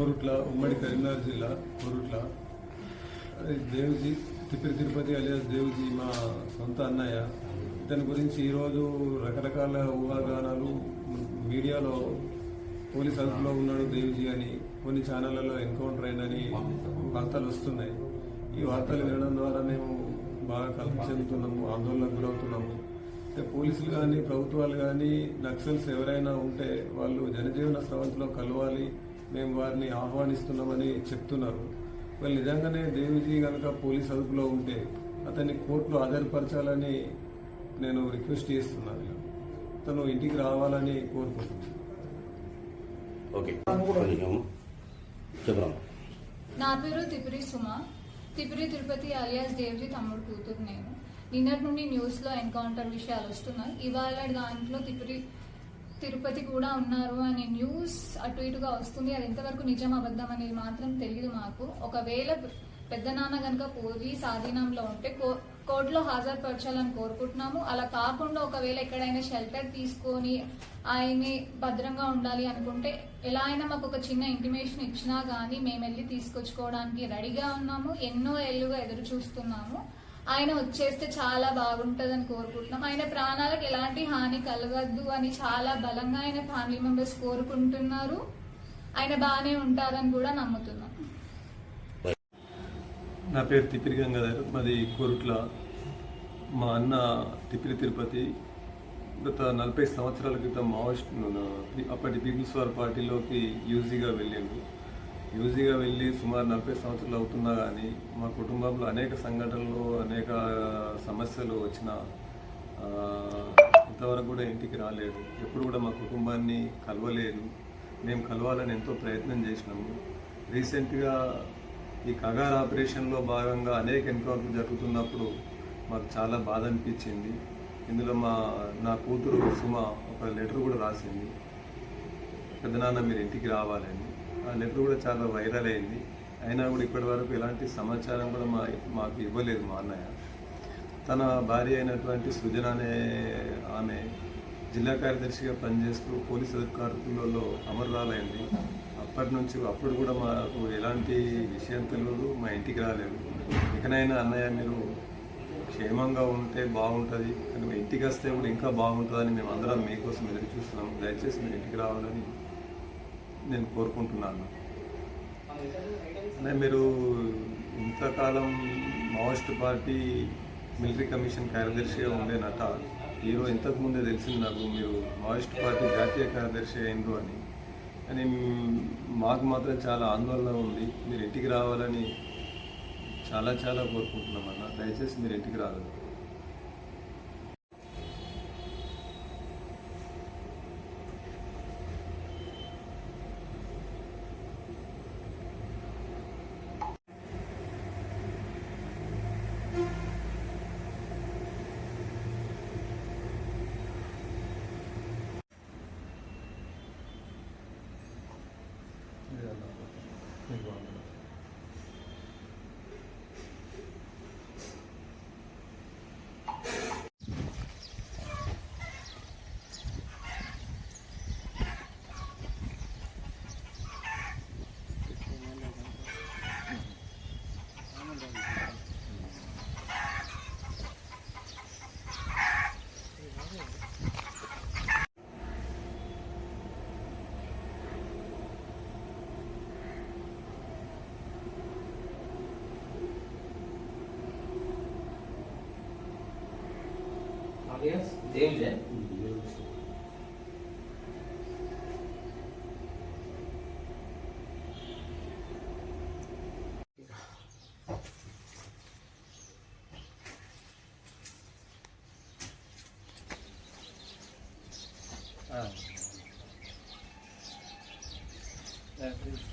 కోరుట్ల ఉమ్మడి కరీంనగర్ జిల్లా కోరుట్ల. అది దేవుజీ తిరుపతి తిరుపతి అలియాస్ దేవుజీ మా సొంత అన్నయ్య. ఇతని గురించి ఈరోజు రకరకాల ఊహాగానాలు మీడియాలో పోలీస్ అదుపులో ఉన్నాడు దేవ్జీ అని కొన్ని ఛానళ్ళలో ఎన్కౌంటర్ అయిందని వార్తలు వస్తున్నాయి. ఈ వార్తలు వినడం ద్వారా మేము బాగా కలత చెందుతున్నాము ఆందోళనకు గురవుతున్నాము. అంటే పోలీసులు కానీ ప్రభుత్వాలు కానీ నక్సల్స్ ఎవరైనా ఉంటే వాళ్ళు జనజీవన స్రవంతిలో కలవాలి మేము వారిని ఆహ్వానిస్తున్నామని చెప్తున్నారు. వాళ్ళు నిజంగానే దేవిజీ కనుక పోలీస్ అదుపులో ఉంటే అతన్ని కోర్టులో హాజరుపరచాలని నేను రిక్వెస్ట్ చేస్తున్నాను తను ఇంటికి రావాలని కోరుకుంటున్నాను ఓకే. నా పేరు తిపిరి సుమ. తిపిరి తిరుపతి అలియాస్ దేవ్జీ తమ్ముడు కూతురు నేను. నిన్నటి నుండి న్యూస్లో ఎన్కౌంటర్ విషయాలు వస్తున్నాయి. ఇవాళ దాంట్లో తిపిరి తిరుపతి కూడా ఉన్నారు అనే న్యూస్ అటు ఇటుగా వస్తుంది. అది ఎంతవరకు నిజం అబద్ధం అనేది మాత్రం తెలియదు మాకు. ఒకవేళ పెద్ద నాన్న కనుక పోలీస్ ఆధీనంలో ఉంటే కో కోర్టులో హాజరుపరచాలని కోరుకుంటున్నాము. అలా కాకుండా ఒకవేళ ఎక్కడైనా షెల్టర్ తీసుకొని ఆయన్ని భద్రంగా ఉండాలి అనుకుంటే ఎలా అయినా మాకు ఒక చిన్న ఇంటిమేషన్ ఇచ్చినా కానీ మేము వెళ్ళి తీసుకొచ్చుకోవడానికి రెడీగా ఉన్నాము. ఎన్నో ఏళ్ళుగా ఎదురు చూస్తున్నాము ఆయన వచ్చేస్తే చాలా బాగుంటుందని కోరుకుంటున్నాం. ఆయన ప్రాణాలకు ఎలాంటి హాని కలగద్దు అని చాలా బలంగా ఆయన ఫ్యామిలీ మెంబర్స్ కోరుకుంటున్నారు. ఆయన బాగానే ఉంటారని కూడా నమ్ముతున్నాం. నా పేరు తిప్పిరి గంగాధర్. మాది కోరుట్ల. మా అన్న తిప్పిరి తిరుపతి గత నలభై సంవత్సరాల క్రితం మావోయిస్ట్ అప్పటి పీపుల్స్ వార్ పార్టీలోకి యూజీగా వెళ్ళాను యూజీగా వెళ్ళి సుమారు నలభై సంవత్సరాలు అవుతున్నా కానీ మా కుటుంబంలో అనేక సంఘటనలు అనేక సమస్యలు వచ్చిన ఇంతవరకు కూడా ఇంటికి రాలేదు. ఎప్పుడు కూడా మా కుటుంబాన్ని కలవలేదు. మేము కలవాలని ఎంతో ప్రయత్నం చేసినాము. రీసెంట్గా ఈ కగార్ ఆపరేషన్లో భాగంగా అనేక ఎన్కౌంటర్ జరుగుతున్నప్పుడు మాకు చాలా బాధ అనిపించింది. ఇందులో మా నా కూతురు సుమ ఒక లెటర్ కూడా రాసింది. పెద్దనాన్న మీరు ఇంటికి రావాలని. ఆ లెటర్ కూడా చాలా వైరల్ అయింది. అయినా కూడా ఇప్పటి వరకు ఎలాంటి సమాచారం కూడా మా మాకు ఇవ్వలేదు మా అన్నయ్య. తన భార్య అయినటువంటి సృజన అనే ఆమె జిల్లా కార్యదర్శిగా పనిచేస్తూ పోలీసు అధికారులలో అమరురాలైంది. అప్పటి నుంచి అప్పుడు కూడా మాకు ఎలాంటి విషయం తెలియదు మా ఇంటికి రాలేదు. ఇకనైనా అన్నయ్య మీరు క్షేమంగా ఉంటే బాగుంటుంది కానీ ఇంటికి వస్తే కూడా ఇంకా బాగుంటుందని మేము అందరం మీకోసం ఎదురు చూస్తున్నాం దయచేసి మీరు ఇంటికి రావాలని నేను కోరుకుంటున్నాను. అంటే మీరు ఇంతకాలం మావోయిస్ట్ పార్టీ మిలిటరీ కమిషన్ కార్యదర్శిగా ఉండేనట. ఈరోజు ఇంతకు ముందే తెలిసింది నాకు మీరు మావోయిస్ట్ పార్టీ జాతీయ కార్యదర్శి అయిండ్రు అని. కానీ మాకు మాత్రం చాలా ఆందోళన ఉంది. మీరు ఇంటికి రావాలని చాలా చాలా కోరుకుంటున్నాం అన్న. దయచేసి మీరు ఇంటికి రావాలి 해달라고 요구한 거예요. Thank you. Deus, Deus é? Deus. Ah. É, Deus.